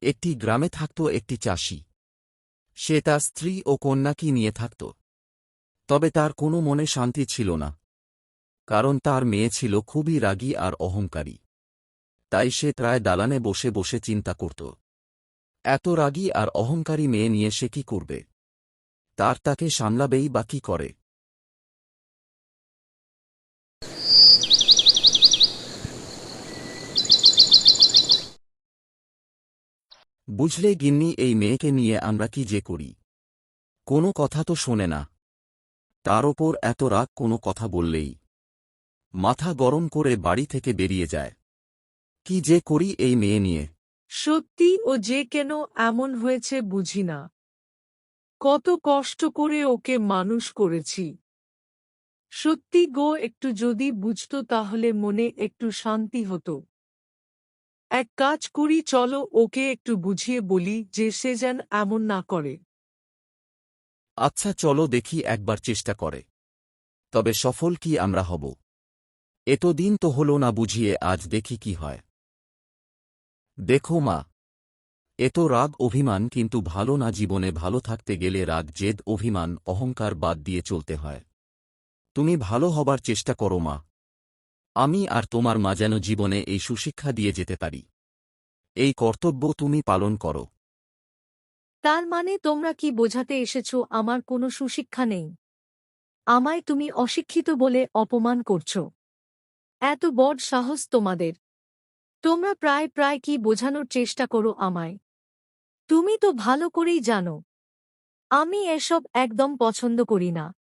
একটি গ্রামে থাকত একটি চাষি। সে তার স্ত্রী ও কন্যাকে নিয়ে থাকত। তবে তার কোনো মনে শান্তি ছিল না। কারণ তার মেয়ে ছিল খুবই রাগী আর অহংকারী। তাই সে প্রায় দালানে বসে বসে চিন্তা করত। এত রাগী আর অহংকারী মেয়ে নিয়ে সে কি করবে? তার তাকে সামলাবেই বা কি করে? বুঝলে গিন্নি, এই মেয়েকে নিয়ে আমরা কি যে করি? কোনো কথা তো শোনে না। তার ওপর এত রাগ কোনো কথা বললেই। মাথা গরম করে বাড়ি থেকে বেরিয়ে যায়। কি যে করি এই মেয়ে নিয়ে। সত্যি ও যে কেন এমন হয়েছে বুঝি না। কত কষ্ট করে ওকে মানুষ করেছি। সত্যি গো, একটু যদি বুঝত তাহলে মনে একটু শান্তি হতো। এক কাজ করি, চলো ওকে একটু বুঝিয়ে বলি যে সে যেন এমন না করে। আচ্ছা চলো দেখি একবার চেষ্টা করে। তবে সফল কি আমরা হব? এতদিন তো হল না বুঝিয়ে, আজ দেখি কি হয়। দেখো মা এত রাগ অভিমান, কিন্তু ভালো না জীবনে ভালো থাকতে গেলে রাগ, জেদ, অভিমান, অহংকার বাদ দিয়ে চলতে হয়। তুমি ভালো হবার চেষ্টা করো মা। আমি আর তোমার মা যেন জীবনে এই সুশিক্ষা দিয়ে যেতে পারি। এই কর্তব্য তুমি পালন করো। তার মানে তোমরা কি বোঝাতে এসেছ আমার কোনো সুশিক্ষা নেই? আমায় তুমি অশিক্ষিত বলে অপমান করছ। এত বড় সাহস তোমাদের। তোমরা প্রায় প্রায় কি বোঝানোর চেষ্টা করো আমায়। তুমি তো ভালো করেই জানো। আমি এসব একদম পছন্দ করি না।